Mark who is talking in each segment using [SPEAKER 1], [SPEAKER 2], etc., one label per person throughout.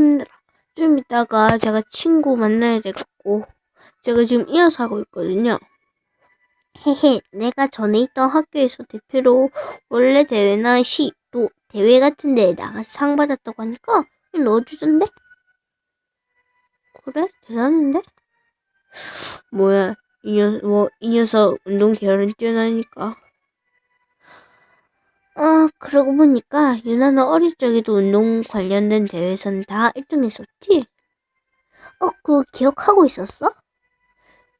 [SPEAKER 1] 힘들어. 좀 이따가 제가 친구 만나야 돼갖고 제가 지금 이어서 하고 있거든요. 헤헤, 내가 전에 있던 학교에서 대표로 원래 대회나 시, 또 대회 같은 데에 나가서 상 받았다고 하니까 넣어주던데? 그래? 대단한데? 뭐야, 이 녀석, 뭐, 이 녀석 운동 계열은 뛰어나니까. 아, 그러고 보니까 유나는 어릴 적에도 운동 관련된 대회에서는 다 1등 했었지? 어, 그거 기억하고 있었어?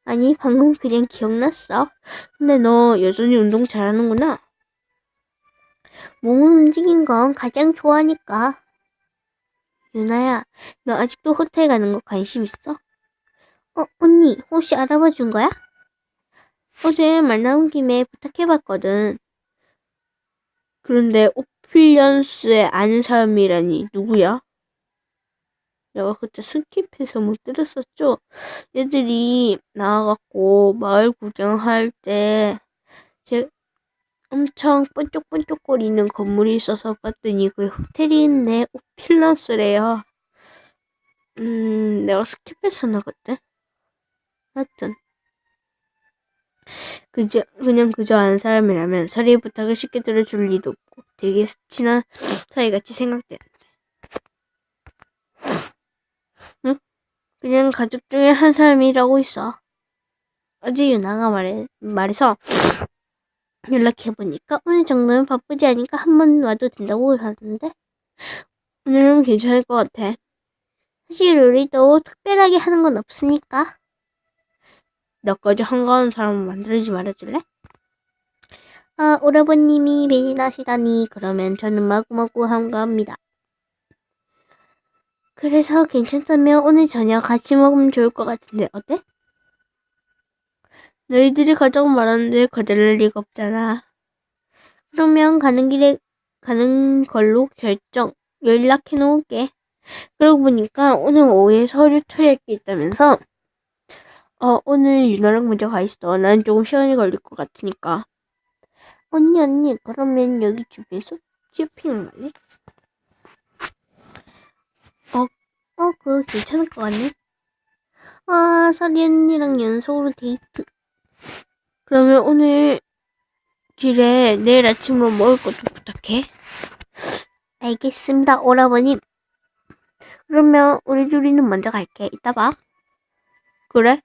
[SPEAKER 1] 아니, 방금 그냥 기억났어. 근데 너 여전히 운동 잘하는구나. 몸을 움직인 건 가장 좋아하니까. 유나야, 너 아직도 호텔 가는 거 관심 있어? 어, 언니, 혹시 알아봐 준 거야? 어제 말 나온 김에 부탁해봤거든. 그런데 오필리언스에 아는 사람이라니 누구야? 내가 그때 스킵해서 못 들었었죠? 애들이 나와갖고 마을 구경할 때 제 엄청 번쩍번쩍거리는 건물이 있어서 봤더니 그 호텔이 있네. 오필런스래요. 음, 내가 스킵했었나 그때? 하여튼 그저 그냥 그저 아는 사람이라면 서리의 부탁을 쉽게 들어줄 리도 없고 되게 친한 사이같이 생각되는데. 응? 그냥 가족 중에 한 사람이라고 있어. 어제 유나가 말해, 말해서 연락해보니까 오늘 정도는 바쁘지 않으니까 한 번 와도 된다고 하는데 오늘은 괜찮을 것 같아. 사실 우리도 특별하게 하는 건 없으니까. 너까지 한가한 사람 만들지 말아줄래? 아, 오라버님이 배신하시다니 그러면 저는 마구마구 한가합니다. 그래서 괜찮다면 오늘 저녁 같이 먹으면 좋을 것 같은데 어때? 너희들이 가자고 말하는데 거절할 리가 없잖아. 그러면 가는 길에 가는 걸로 결정 연락해 놓을게. 그러고 보니까 오늘 오후에 서류 처리할 게 있다면서 어 오늘 유나랑 먼저 가 있어. 난 조금 시간이 걸릴 것 같으니까. 언니 언니 그러면 여기 주변에서 쇼핑을 할래? 어, 어, 그거 괜찮을 것 같네. 아, 서리 언니랑 연속으로 데이트. 그러면 오늘 길에 내일 아침으로 먹을 것도 부탁해. 알겠습니다, 오라버님. 그러면 우리 둘이는 먼저 갈게. 이따 봐. 그래?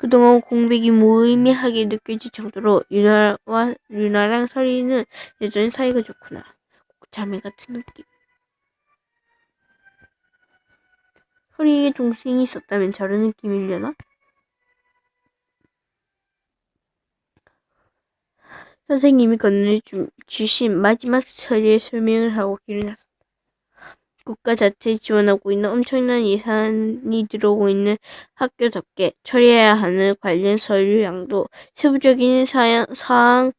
[SPEAKER 1] 그동안 공백이 무의미하게 느껴질 정도로 유나와 유나랑 서리는 여전히 사이가 좋구나. 꼭 자매 같은 느낌. 서리에게 동생이 있었다면 저런 느낌이려나? 선생님이 건네주신 마지막 서리의 설명을 하고 나섰다. 국가 자체에 지원하고 있는 엄청난 예산이 들어오고 있는 학교답게 처리해야 하는 관련 서류 양도 세부적인 사양, 사항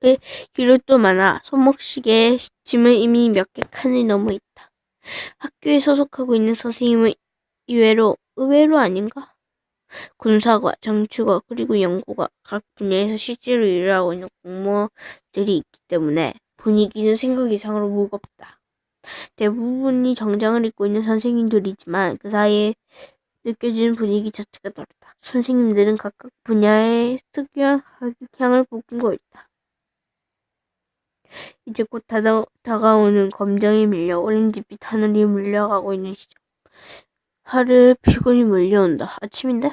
[SPEAKER 1] 의 기록도 많아 손목시계 짐은 이미 몇 개 칸을 넘어 있다. 학교에 소속하고 있는 선생님은 의외로 의외로 아닌가? 군사과, 정치과, 그리고 연구가 각 분야에서 실제로 일을 하고 있는 공무원들이 있기 때문에 분위기는 생각 이상으로 무겁다. 대부분이 정장을 입고 있는 선생님들이지만 그 사이에 느껴지는 분위기 자체가 다르다. 선생님들은 각각 분야의 특유한 향을 뿜고 있다. 이제 곧 다가, 다가오는 검정이 밀려 오렌지빛 하늘이 물려가고 있는 시점. 하루 피곤이 몰려온다. 아침인데?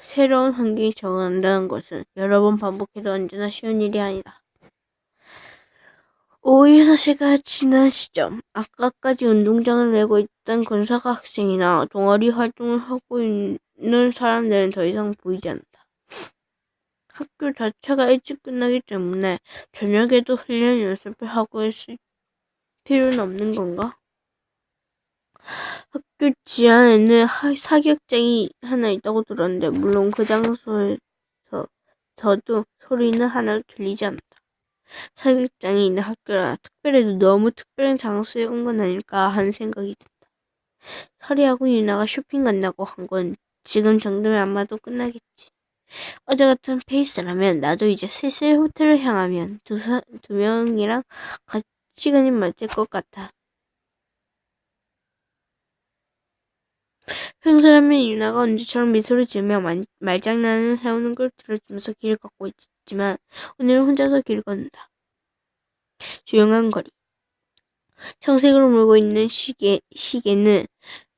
[SPEAKER 1] 새로운 환경에 적응한다는 것은 여러 번 반복해도 언제나 쉬운 일이 아니다. 오후 6시가 지난 시점, 아까까지 운동장을 내고 있던 군사과 학생이나 동아리 활동을 하고 있는 사람들은 더 이상 보이지 않는다. 학교 자체가 일찍 끝나기 때문에 저녁에도 훈련 연습을 하고 있을 필요는 없는 건가? 학교 지하에는 사격장이 하나 있다고 들었는데 물론 그 장소에서 저도 소리는 하나도 들리지 않는다. 사격장이 있는 학교라 특별해도 너무 특별한 장소에 온 건 아닐까 하는 생각이 든다. 서리하고 유나가 쇼핑 간다고 한 건 지금 정도면 아마도 끝나겠지. 어제 같은 페이스라면 나도 이제 슬슬 호텔을 향하면 두, 사, 두 명이랑 가, 시간이 맞을 것 같아. 평소라면 유나가 언제처럼 미소를 지으며 말, 말장난을 해오는 걸 들어주면서 길을 걷고 있지 만 오늘은 혼자서 길을 걷는다. 조용한 거리. 청색으로 물고 있는 시계, 시계는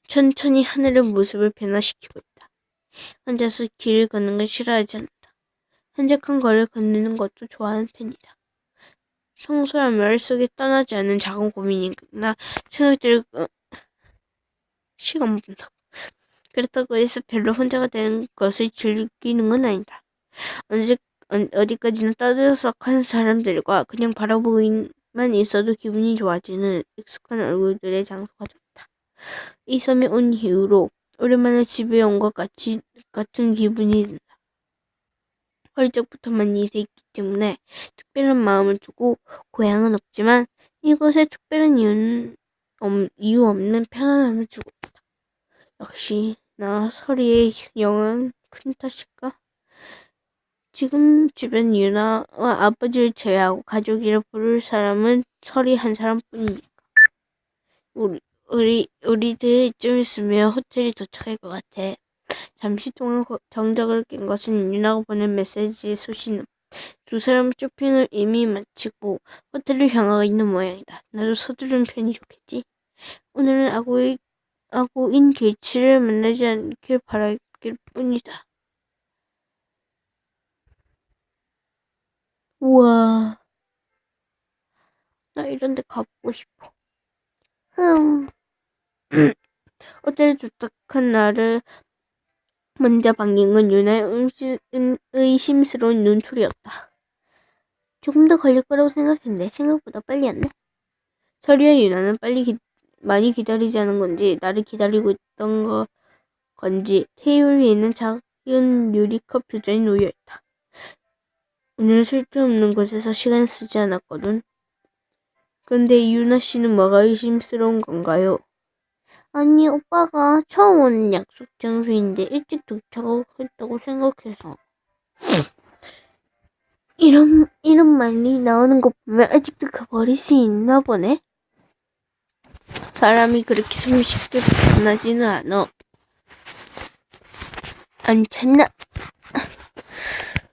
[SPEAKER 1] 천천히 하늘의 모습을 변화시키고 있다. 혼자서 길을 걷는 걸 싫어하지 않는다. 한적한 거리를 걷는 것도 좋아하는 편이다. 평소라면 머릿속에 떠나지 않는 작은 고민이나 생각들을 어, 시간 본다고. 그렇다고 해서 별로 혼자가 되는 것을 즐기는 건 아니다. 언제, 어디까지나 떠들썩한 사람들과 그냥 바라보기만 있어도 기분이 좋아지는 익숙한 얼굴들의 장소가 좋다. 이 섬에 온 이후로 오랜만에 집에 온 것 같이 같은 기분이 든다. 어릴 적부터만 일이 있기 때문에 특별한 마음을 두고 고향은 없지만 이곳에 특별한 이유는 이유 없는 편안함을 주고 있다. 역시 나 서리의 영은 큰 탓일까? 지금 주변 유나와 아버지를 제외하고 가족이라 부를 사람은 서리 한 사람뿐이니까. 우리 우리 우리들 좀 있으면 호텔이 도착할 것 같아. 잠시 동안 정적을 깬 것은 유나가 보낸 메시지 소식은 두 사람 쇼핑을 이미 마치고 호텔을 향하고 있는 모양이다. 나도 서두른 편이 좋겠지. 오늘은 아고의, 아고인 길치를 만나지 않길 바랄 뿐이다. 우와. 나 이런 데 가보고 싶어. 흠. 호텔에 도착한 날을 먼저 반긴 건 유나의 음, 의심스러운 눈초리였다. 조금 더 걸릴 거라고 생각했는데 생각보다 빨리 왔네. 서리와 유나는 빨리 기, 많이 기다리지 않은 건지 나를 기다리고 있던 거 건지 테이블 위에 있는 작은 유리컵 두 잔이 놓여 있다. 오늘 쓸데없는 곳에서 시간 쓰지 않았거든. 근데 유나 씨는 뭐가 의심스러운 건가요? 아니, 오빠가 처음 오는 약속 장소인데 일찍 도착했다고 생각해서. 이런, 이런 말이 나오는 거 보면 아직도 그 버릇이 있나 보네? 사람이 그렇게 손쉽게 변하지는 않아. 않잖아.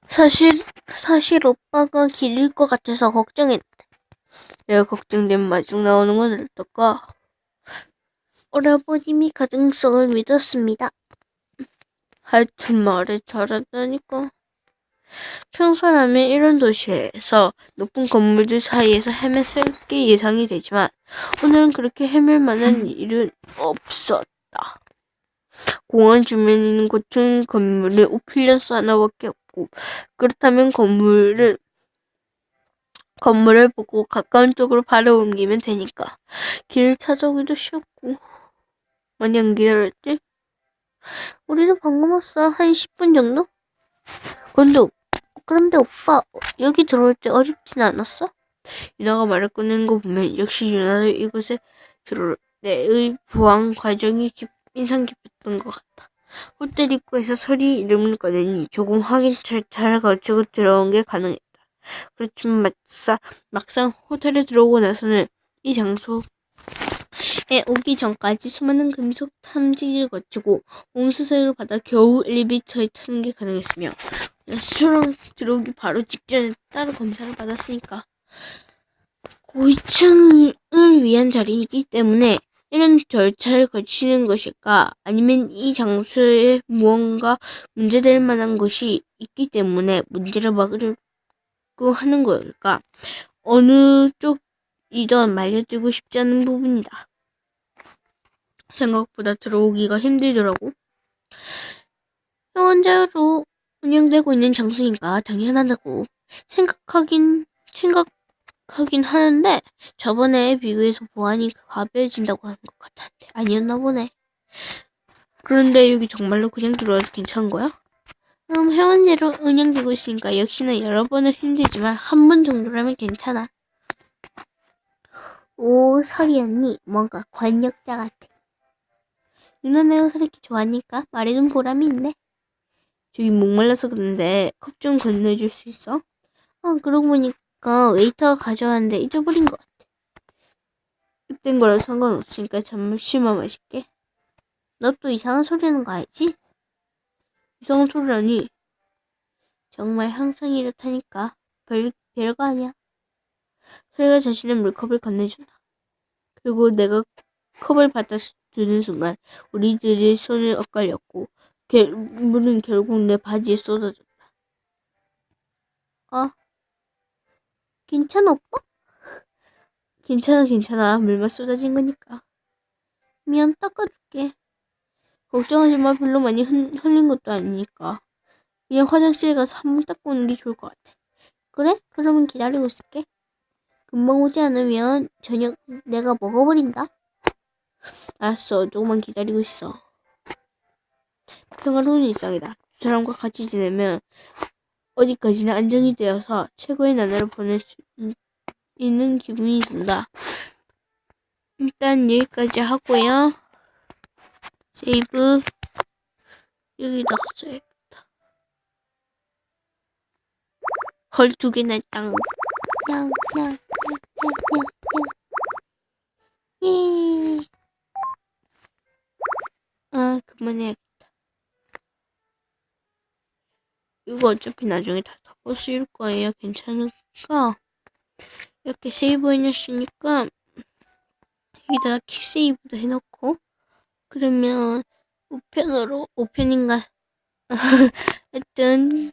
[SPEAKER 1] 사실, 사실 오빠가 길일 것 같아서 걱정했는데. 내가 걱정된 마중 나오는 건 어떨까? 오라버님이 가능성을 믿었습니다. 하여튼 말을 잘한다니까. 평소라면 이런 도시에서 높은 건물들 사이에서 헤맸을 게 예상이 되지만 오늘은 그렇게 헤맬 만한 일은 없었다. 공원 주변에 있는 고층 건물은 오필런스 하나밖에 없고 그렇다면 건물을 건물을 보고 가까운 쪽으로 바로 옮기면 되니까 길을 찾아오기도 쉬웠고 안 기다렸지? 우리는 방금 왔어. 한 10분 정도? 근데, 그런데 오빠, 여기 들어올 때 어렵진 않았어? 유나가 말을 꺼낸 거 보면 역시 유나도 이곳에 들어올 때의 보안 과정이 깊, 인상 깊었던 것 같다. 호텔 입구에서 소리 이름을 꺼내니 조금 확인 절차를 거치고 들어온 게 가능했다. 그렇지만 막상, 호텔에 들어오고 나서는 이 장소 에 오기 전까지 수많은 금속 탐지기를 거치고 몸수색을 받아 겨우 엘리베이터에 타는 게 가능했으며 레스토랑 들어오기 바로 직전에 따로 검사를 받았으니까 고위층을 위한 자리이기 때문에 이런 절차를 거치는 것일까 아니면 이 장소에 무언가 문제될 만한 것이 있기 때문에 문제를 막으려고 하는 걸까 어느 쪽이든 말려들고 싶지 않은 부분이다. 생각보다 들어오기가 힘들더라고. 회원제로 운영되고 있는 장소니까 당연하다고 생각하긴 생각 하긴 하는데 저번에 비교해서 보안이 가벼워진다고 하는 것 같았는데 아니었나 보네. 그런데 여기 정말로 그냥 들어와도 괜찮은 거야? 음, 회원제로 운영되고 있으니까 역시나 여러 번은 힘들지만 한 번 정도라면 괜찮아. 오, 서리 언니, 뭔가 관역자 같아. 누나 내가 그렇게 좋아하니까 말해준 보람이 있네. 저기 목말라서 그런데 컵 좀 건네줄 수 있어? 아, 그러고 보니까 웨이터가 가져왔는데 잊어버린 것 같아. 입된 거랑 상관없으니까 잠시만 마실게. 너 또 이상한 소리 하는 거 알지? 이상한 소리라니. 정말 항상 이렇다니까. 별, 별거 아니야. 소리가 자신의 물컵을 건네준다. 그리고 내가 컵을 받아 드는 순간 우리들의 손을 엇갈렸고 결, 물은 결국 내 바지에 쏟아졌다. 어? 괜찮아 오빠? 괜찮아 괜찮아 물만 쏟아진 거니까. 미안 닦아줄게. 걱정하지 마 별로 많이 흘, 흘린 것도 아니니까. 그냥 화장실 가서 한 번 닦고 오는 게 좋을 것 같아. 그래? 그러면 기다리고 있을게. 금방 오지 않으면 저녁 내가 먹어버린다. 알았어. 조금만 기다리고 있어. 평화로운 일상이다. 두 사람과 같이 지내면 어디까지나 안정이 되어서 최고의 나날을 보낼 수 있- 있는 기분이 든다. 일단 여기까지 하고요. 세이브 여기다가 써야겠다. 헐 두 개나 땅. 냥, 냥, 냥, 냥, 냥, 냥. 예. 아, 그만해야겠다. 이거 어차피 나중에 다 덮어 쓰일 거예요. 괜찮을까? 이렇게 세이브 해놨으니까 여기다가 키 세이브도 해놓고 그러면 우편으로 우편인가 하여튼